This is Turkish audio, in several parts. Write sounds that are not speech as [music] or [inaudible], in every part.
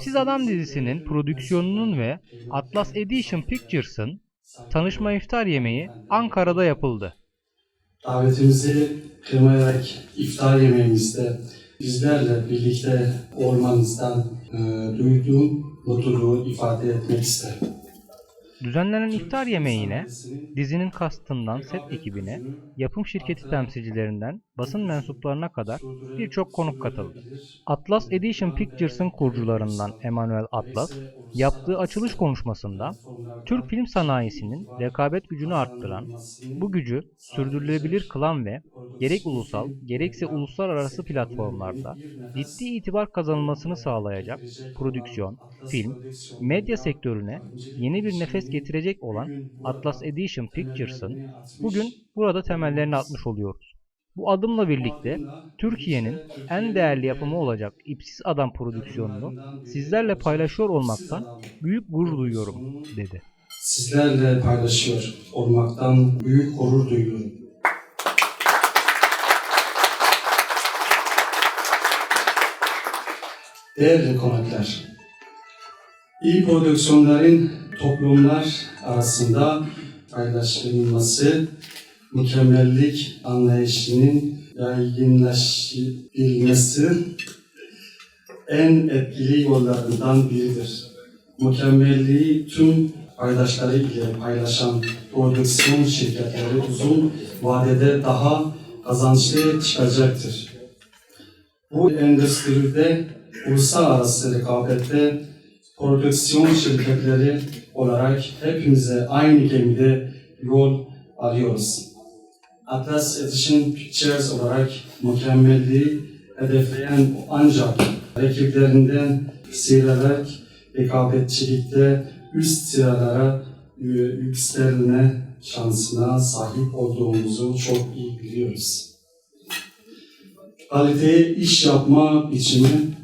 İpsiz Adam dizisinin prodüksiyonunun ve Atlas Edition Pictures'ın tanışma iftar yemeği Ankara'da yapıldı. Davetimizi kırmayarak iftar yemeğimizde bizlerle birlikte olmanızdan e, duyduğum mutluluğu ifade etmek isterim. Düzenlenen iftar yemeğine dizinin kastından set ekibine, yapım şirketi temsilcilerinden basın mensuplarına kadar birçok konuk katıldı. Atlas Edition Pictures'ın kurucularından Emanuel Atlas, yaptığı açılış konuşmasında Türk film sanayisinin rekabet gücünü arttıran, bu gücü sürdürülebilir kılan ve gerek ulusal gerekse uluslararası platformlarda ciddi itibar kazanılmasını sağlayacak prodüksiyon, film, medya sektörüne yeni bir nefes getirecek olan Atlas Edition Pictures'ın bugün burada temellerini atmış oluyoruz. Bu adımla birlikte Türkiye'nin en değerli yapımı olacak İpsiz Adam prodüksiyonunu sizlerle paylaşıyor olmaktan büyük gurur duyuyorum dedi. Sizlerle paylaşıyor olmaktan büyük gurur duyuyorum. Değerli konuklar, iyi prodüksiyonların toplumlar arasında paylaşılması, mükemmellik anlayışının yaygınlaştırılması en etkili yollarından biridir. Mükemmelliği tüm paydaşları ile paylaşan prodüksiyon şirketleri uzun vadede daha kazançlı çıkacaktır. Bu endüstride uluslararası rekabette prodüksiyon şirketleri olarak hepimize aynı gemide yol arıyoruz. Atlas Edition Pictures olarak mükemmelliği hedefleyen ancak rakiplerinden sıyrılarak rekabetçilikte üst sıralara e, yükselme şansına sahip olduğumuzu çok iyi biliyoruz. Kaliteye iş yapma biçimi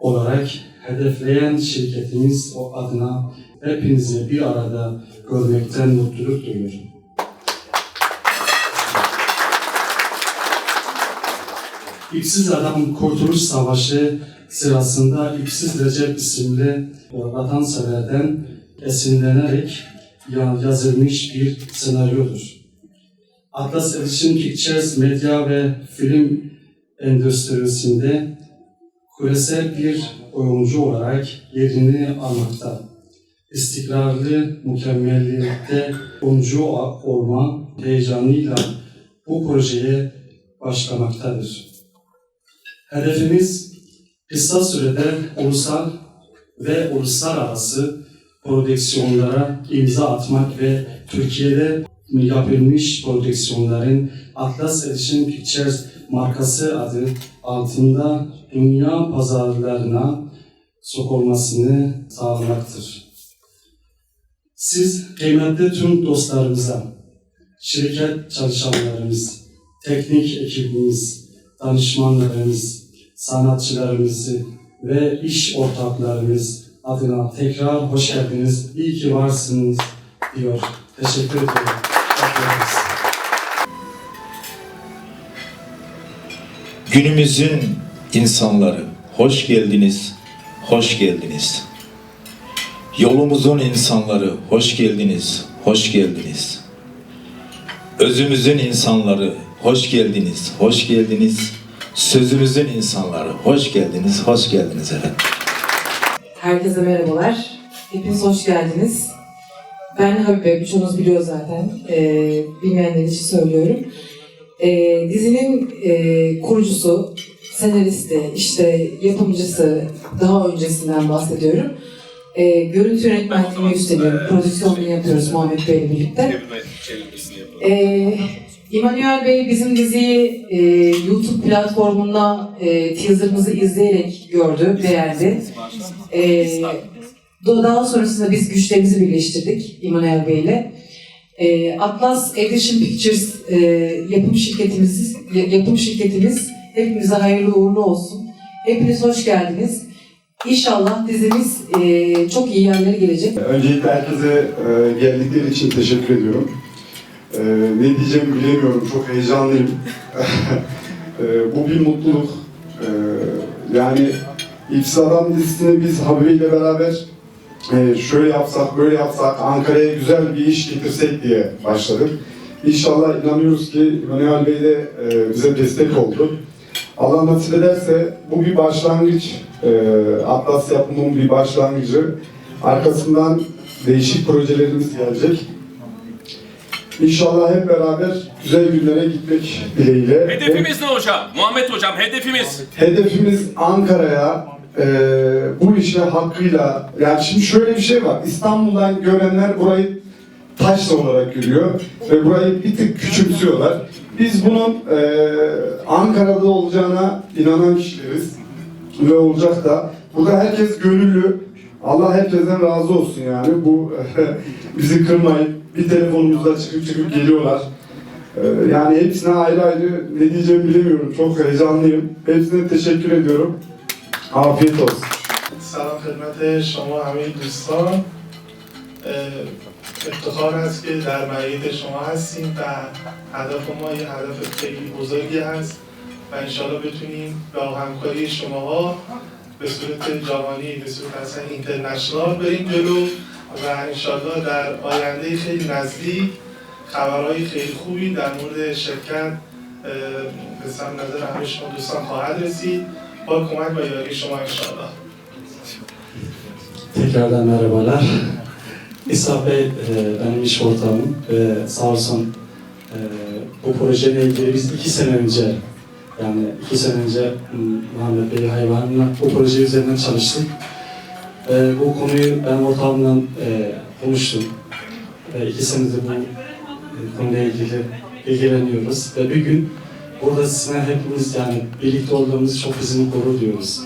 olarak hedefleyen şirketimiz o adına hepinizi bir arada görmekten mutluluk duyuyorum. İpsiz Adam Kurtuluş Savaşı sırasında İpsiz Recep isimli vatanseverden esinlenerek ya- yazılmış bir senaryodur. Atlas Edition Pictures medya ve film endüstrisinde küresel bir oyuncu olarak yerini almakta. İstikrarlı mükemmellikte oyuncu olma heyecanıyla bu projeye başlamaktadır. Hedefimiz kısa sürede ulusal ve uluslararası prodüksiyonlara imza atmak ve Türkiye'de yapılmış prodüksiyonların Atlas Edition Pictures markası adı altında dünya pazarlarına sokulmasını sağlamaktır. Siz kıymetli tüm dostlarımıza, şirket çalışanlarımız, teknik ekibimiz, danışmanlarımız, sanatçılarımızı ve iş ortaklarımız adına tekrar hoş geldiniz. İyi ki varsınız diyor. Teşekkür ederim. Günümüzün insanları hoş geldiniz, hoş geldiniz. Yolumuzun insanları hoş geldiniz, hoş geldiniz. Özümüzün insanları hoş geldiniz, hoş geldiniz. Sözümüzün insanları hoş geldiniz, hoş geldiniz efendim. Herkese merhabalar. Hepiniz hoş geldiniz. Ben Habibe, birçoğunuz biliyor zaten. Ee, bilmeyenler için söylüyorum. Ee, dizinin e, kurucusu, senaristi, işte yapımcısı, daha öncesinden bahsediyorum. Ee, görüntü yönetmenliğini üstleniyorum. Prodüksiyonunu yapıyoruz Muhammed Bey'le birlikte. Ee, İmanuel Bey bizim diziyi e, YouTube platformunda e, teaserımızı izleyerek gördü, beğendi. Ee, daha sonrasında biz güçlerimizi birleştirdik İmanuel Bey ile. Ee, Atlas Edition Pictures e, yapım şirketimiz, yapım şirketimiz hepimize hayırlı uğurlu olsun. Hepiniz hoş geldiniz. İnşallah dizimiz e, çok iyi yerlere gelecek. Öncelikle herkese e, geldikleri için teşekkür ediyorum. E, ne diyeceğimi bilemiyorum, çok heyecanlıyım. [laughs] e, bu bir mutluluk. E, yani İpsiz Adam dizisini biz Habibe ile beraber e, şöyle yapsak, böyle yapsak, Ankara'ya güzel bir iş getirsek diye başladık. İnşallah inanıyoruz ki Manuel Bey de e, bize destek oldu. Allah nasip ederse bu bir başlangıç. E, Atlas yapımının bir başlangıcı. Arkasından değişik projelerimiz gelecek. İnşallah hep beraber güzel günlere gitmek dileğiyle. Hedefimiz ne hocam? Muhammed hocam hedefimiz. Hedefimiz Ankara'ya e, bu işe hakkıyla, yani şimdi şöyle bir şey var, İstanbul'dan görenler burayı taşla olarak görüyor ve burayı bir tık küçümsüyorlar. Biz bunun e, Ankara'da olacağına inanan kişileriz ve olacak da. Burada herkes gönüllü. Allah herkesten razı olsun yani. Bu [laughs] bizi kırmayıp bir telefonumuzda çıkıp çıkıp geliyorlar. Ee, Yani hepsine ayrı ayrı ne diyeceğimi bilemiyorum. Çok heyecanlıyım. Hepsine teşekkür ediyorum. Afiyet olsun. سلام خدمت شما همه دوستان افتخار هست که در معیت شما هستیم و هدف ما یه هدف خیلی بزرگی هست و انشالله بتونیم با همکاری شماها به صورت جهانی به صورت اصلا اینترنشنال بریم جلو و انشالله در آینده خیلی نزدیک خبرهای خیلی خوبی در مورد شرکت به سم نظر همه شما دوستان خواهد رسید. با کمک و یاری شما انشالله تکرار در مربالر حساب بنی شورتام به سارسون bu projeyle ilgili biz iki sene önce, yani iki sene önce Muhammed Bey Hayvan'la bu proje üzerinden çalıştık. E, bu konuyu ben ortağımla e, konuştum. E, iki senedir bu e, konuyla ilgili ilgileniyoruz ve bir gün burada sizinle hepimiz yani birlikte olduğumuz çok bizim gurur duyuyoruz.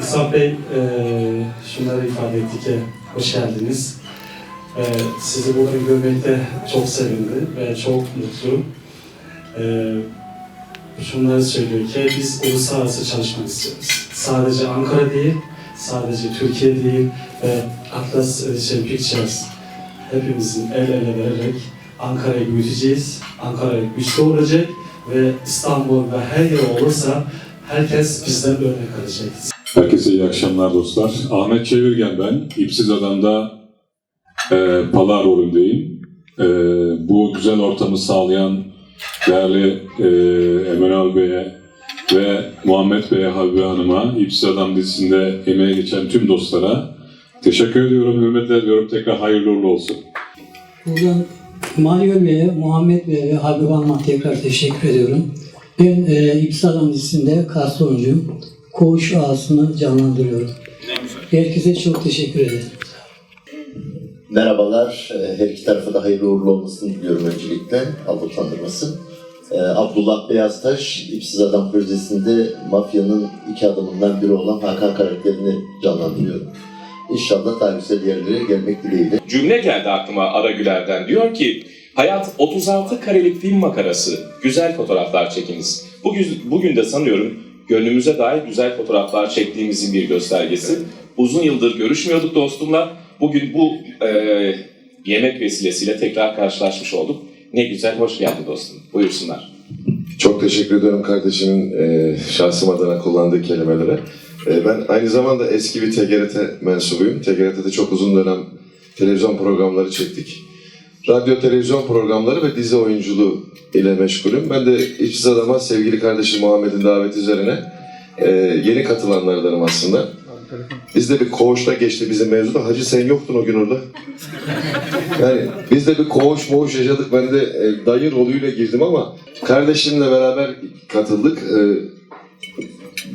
İsa Bey e, şunları ifade etti ki hoş geldiniz. E, sizi burada görmekte çok sevindi ve çok mutlu. E, şunları söylüyor ki biz uluslararası çalışmak istiyoruz. Sadece Ankara değil, sadece Türkiye değil ve Atlas Edition Pictures hepimizin el ele vererek Ankara'yı büyüteceğiz. Ankara güçlü olacak ve İstanbul ve her yer olursa herkes bizden örnek alacak. Herkese iyi akşamlar dostlar. Ahmet Çevirgen ben. İpsiz Adam'da e, Pala rolündeyim. E, bu güzel ortamı sağlayan değerli e, Emel Bey'e ve Muhammed Bey'e, Habibe Hanım'a, İpsiz Adam dizisinde emeğe geçen tüm dostlara teşekkür ediyorum, hürmetler ediyorum. Tekrar hayırlı uğurlu olsun. Buradan Manuel Bey'e, Muhammed Bey'e ve Habib Hanım'a tekrar teşekkür ediyorum. Ben e, İpsiz Adam dizisinde kast oyuncuyum. Koğuş ağasını canlandırıyorum. Herkese çok teşekkür ederim. Merhabalar, Ee, her iki tarafa da hayırlı uğurlu olmasını diliyorum öncelikle, Allah utandırmasın. Ee, Abdullah Beyaztaş, İpsiz Adam projesinde mafyanın iki adamından biri olan Hakan karakterini canlandırıyorum. İnşallah daha güzel yerlere gelmek dileğiyle. Cümle geldi aklıma Aragüler'den. Diyor ki hayat 36 karelik film makarası. Güzel fotoğraflar çekiniz. Bugün, bugün de sanıyorum gönlümüze dair güzel fotoğraflar çektiğimizin bir göstergesi. Uzun yıldır görüşmüyorduk dostumla. Bugün bu e, yemek vesilesiyle tekrar karşılaşmış olduk. Ne güzel, hoş geldin dostum. Buyursunlar. Çok teşekkür ediyorum kardeşimin e, şahsım adına kullandığı kelimelere. E, ben aynı zamanda eski bir TGRT mensubuyum. TGRT'de çok uzun dönem televizyon programları çektik. Radyo, televizyon programları ve dizi oyunculuğu ile meşgulüm. Ben de İpsiz Adam'a sevgili kardeşim Muhammed'in daveti üzerine e, yeni katılanlardanım aslında. Bizde bir koğuşta geçti bizim mevzuda. Hacı sen yoktun o gün orada. Yani biz de bir koğuş moğuş yaşadık. Ben de e, dayı rolüyle girdim ama kardeşimle beraber katıldık. E,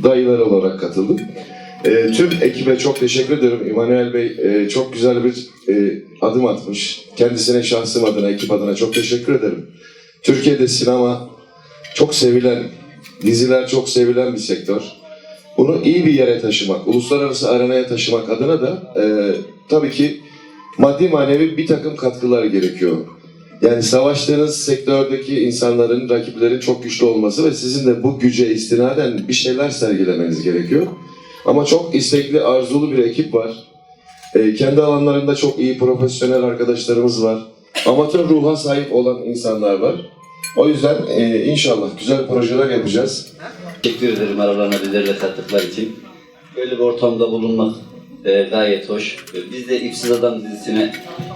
dayılar olarak katıldık. E, tüm ekibe çok teşekkür ediyorum. İmanuel Bey e, çok güzel bir e, adım atmış. Kendisine şahsım adına, ekip adına çok teşekkür ederim. Türkiye'de sinema çok sevilen, diziler çok sevilen bir sektör. Bunu iyi bir yere taşımak, uluslararası arenaya taşımak adına da e, tabii ki maddi manevi bir takım katkılar gerekiyor. Yani savaştığınız sektördeki insanların, rakiplerin çok güçlü olması ve sizin de bu güce istinaden bir şeyler sergilemeniz gerekiyor. Ama çok istekli, arzulu bir ekip var. Ee, kendi alanlarında çok iyi profesyonel arkadaşlarımız var. Amatör ruha sahip olan insanlar var. O yüzden e, inşallah güzel projeler yapacağız. Teşekkür ederim aralarına bizleri de kattıkları için. Böyle bir ortamda bulunmak e, gayet hoş. E, Biz de İpsiz Adam dizisine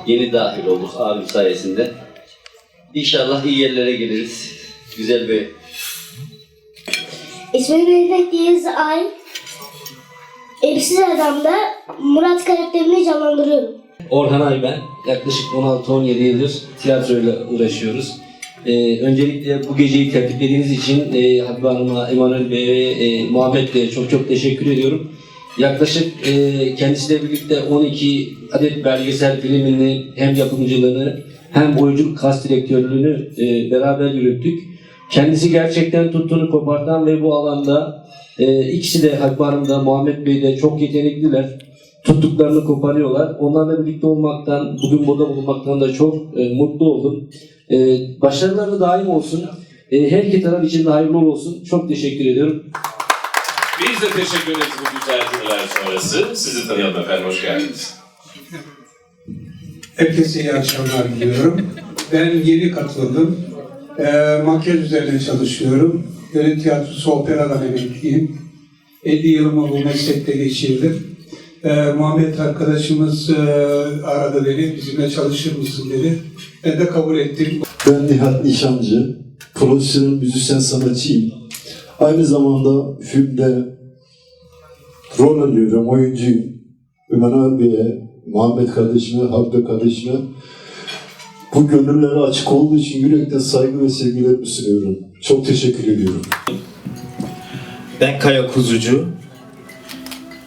yeni dahil olduk abim sayesinde. İnşallah iyi yerlere geliriz. Güzel bir İsmim Mehmet Deniz Ay. Elbisiz Adam'da Murat karakterini canlandırıyorum. Orhan Ay ben. Yaklaşık 16-17 yıldır tiyatroyla uğraşıyoruz. Ee, öncelikle bu geceyi tertiplediğiniz için e, Habibe Hanım'a, Emanuel Bey'e ve e, Muhammed Bey'e çok çok teşekkür ediyorum. Yaklaşık e, kendisiyle birlikte 12 adet belgesel filmini hem yapımcılığını hem oyunculuk kast direktörlüğünü e, beraber yürüttük. Kendisi gerçekten tuttuğunu kopartan ve bu alanda e, ikisi de Habibe Hanım Muhammed Bey de çok yetenekliler tuttuklarını koparıyorlar. Onlarla birlikte olmaktan, bugün burada bulunmaktan da çok e, mutlu oldum. E, başarıları daim olsun. E, her iki taraf için de hayırlı olsun. Çok teşekkür ediyorum. Biz de teşekkür ederiz bu güzel cümleler sonrası. Sizi tanıyalım efendim, hoş geldiniz. Herkese iyi akşamlar diliyorum. Ben yeni katıldım. Ee, makyaj üzerine çalışıyorum. Gönül tiyatrosu operadan emekliyim. 50 yılımı bu meslekte geçirdim. Ee, Muhammed arkadaşımız e, aradı beni, bizimle çalışır mısın dedi. Ben de kabul ettim. Ben Nihat Nişancı, profesyonel müzisyen sanatçıyım. Aynı zamanda filmde rol alıyorum, oyuncuyum. Ömer Bey'e, Muhammed kardeşime, Habibe kardeşime bu gönüllere açık olduğu için yürekten saygı ve sevgilerimi sunuyorum. Çok teşekkür ediyorum. Ben Kaya Kuzucu.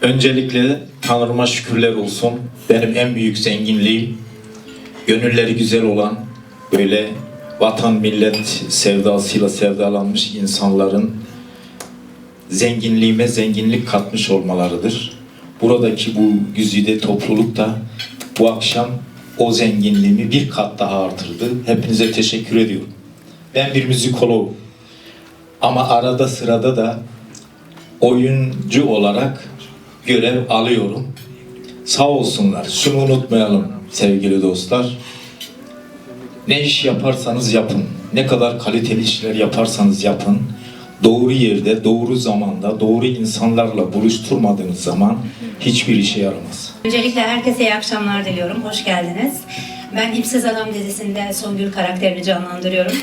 Öncelikle Tanrıma şükürler olsun. Benim en büyük zenginliğim gönülleri güzel olan böyle vatan millet sevdasıyla sevdalanmış insanların zenginliğime zenginlik katmış olmalarıdır. Buradaki bu güzide topluluk da bu akşam o zenginliğimi bir kat daha artırdı. Hepinize teşekkür ediyorum. Ben bir müzikologum. Ama arada sırada da oyuncu olarak görev alıyorum. Sağ olsunlar. Şunu unutmayalım sevgili dostlar. Ne iş yaparsanız yapın. Ne kadar kaliteli işler yaparsanız yapın. Doğru yerde, doğru zamanda, doğru insanlarla buluşturmadığınız zaman hiçbir işe yaramaz. Öncelikle herkese iyi akşamlar diliyorum. Hoş geldiniz. Ben İpsiz Adam dizisinde Songül karakterini canlandırıyorum.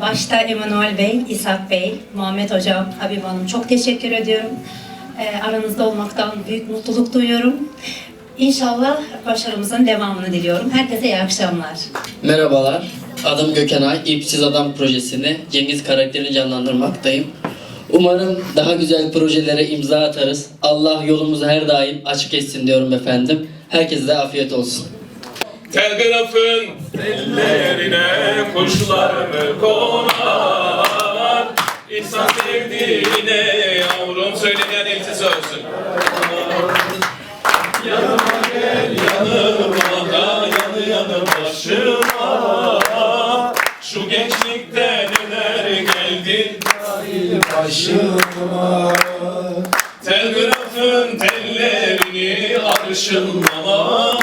Başta Emanuel Bey, İshak Bey, Muhammed Hocam, Habib Hanım çok teşekkür ediyorum. Ee, Aranızda olmaktan büyük mutluluk duyuyorum. İnşallah başarımızın devamını diliyorum. Herkese iyi akşamlar. Merhabalar, adım Gökenay. İpsiz Adam projesini Cengiz karakterini canlandırmaktayım. Umarım daha güzel projelere imza atarız. Allah yolumuzu her daim açık etsin diyorum efendim. Herkese de afiyet olsun. Telgrafın ellerine kuşlarını konar İnsan sevdiğine yavrum söylemeyen eltisi olsun. Yanıma gel yanıma da yanı yanı başıma. Şu gençlikte neler geldi başıma. Telgrafın tellerini arşınlamalı.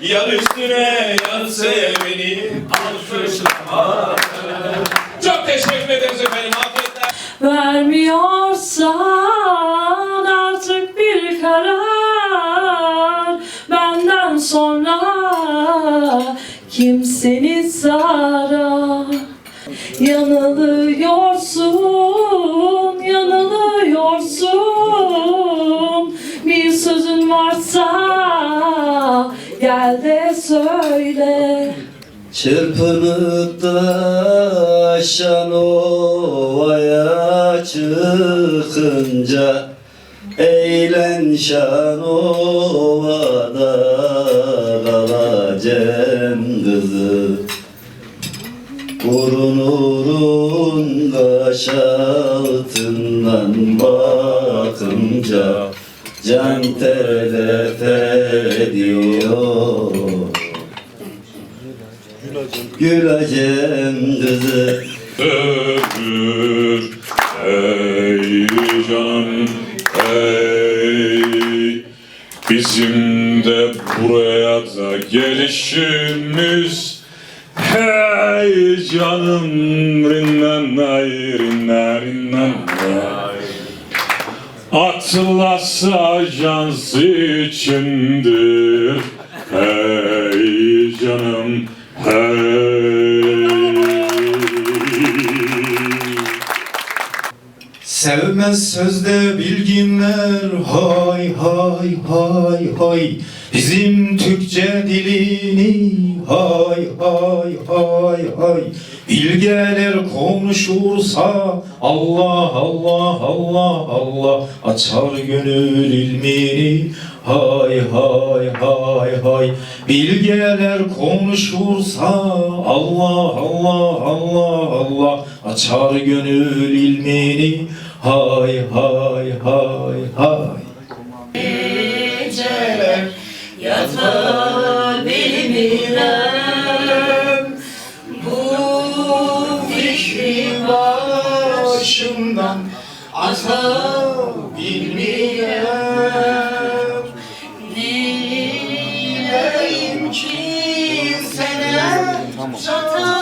Yar üstüne yar seveni ederiz efendim. Afiyetler. Vermiyorsan artık bir karar benden sonra kimseni sarar yanılıyorsun yanılıyorsun bir sözün varsa gel de söyle Çırpınıp da aşan ovaya çıkınca Eğlen şan ovada kalacağım kızı. Urun urun kaş altından bakınca Can telef ediyor Gülacem kızı Ömür ey canım ey. Bizim de buraya da gelişimiz. Hey canım rinnan ay rinnan rinnan Atlas Ajans içindir Sevmez sözde bilginler. Hay hay hay hay. Bizim Türkçe dilini hay hay hay hay. Bilgeler konuşursa Allah Allah Allah Allah Açar gönül ilmini. Hay hay hay hay. Bilgeler konuşursa Allah Allah Allah Allah Açar gönül ilmini hay hay hay hay. Geceler yatar benim İrem Bu fikri başımdan atabilmeyem. Nileyim ki sana çatabilmeyem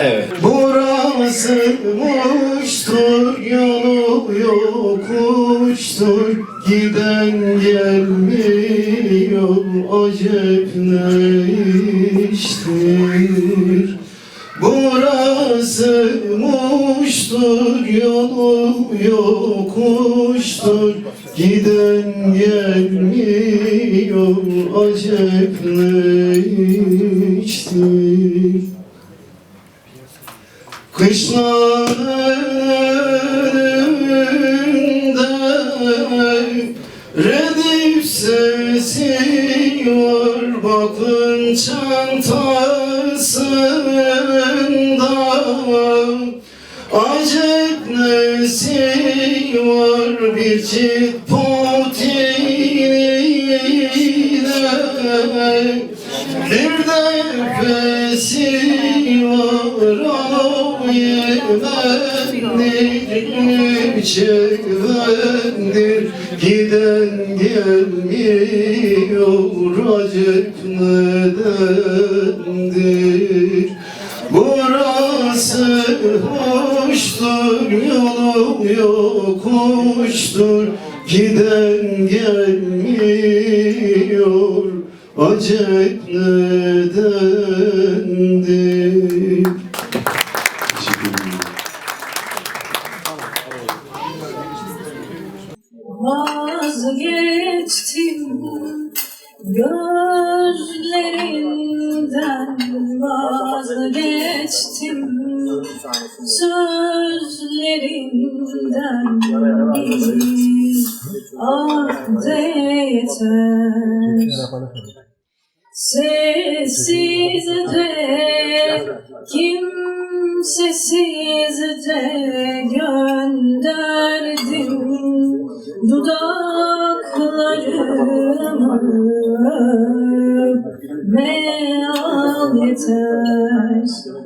Evet. Burası boştur, yolu yokuştur, giden gelmiyor, acep ne iştir? Burası muştur, yolu yokuştur, giden gelmiyor, acep ne iştir? Kışlarında redif sesi var bakın çantasında. Acep nesi var bir çift potine Bir nefesi var yemendir Çevendir giden gelmiyor Acep nedendir Burası hoştur, yolu yokuştur. Giden gelmiyor, acep nedendir gönderdim dudaklarımı meal yeter